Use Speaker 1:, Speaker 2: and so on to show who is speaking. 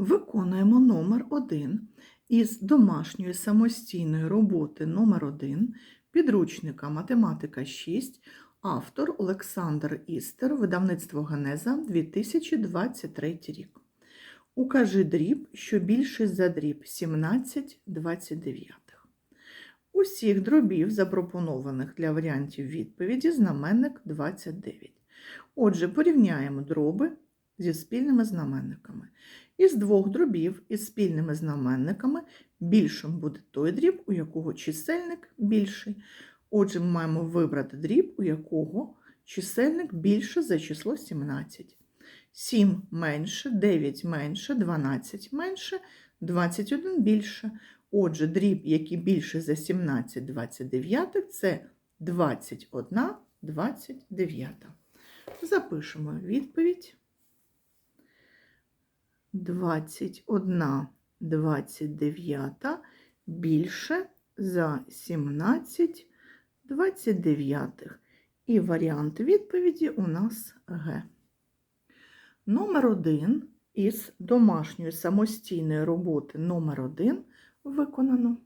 Speaker 1: Виконуємо номер 1 із домашньої самостійної роботи номер 1 підручника Математика 6, автор Олександр Істер, видавництво Генеза 2023 рік. Укажи дріб, що більший за дріб 17 29. Усіх дробів, запропонованих для варіантів відповіді, знаменник 29. Отже, порівняємо дроби зі спільними знаменниками. Із двох дробів із спільними знаменниками більшим буде той дріб, у якого чисельник більший. Отже, ми маємо вибрати дріб, у якого чисельник більше за число 17. 7 менше, 9 менше, 12 менше, 21 більше. Отже, дріб, який більше за 17 29, це 21 29. Запишемо відповідь. 21 29 більше за 17 29. І варіант відповіді у нас Г. Номер 1 із домашньої самостійної роботи номер 1 виконано.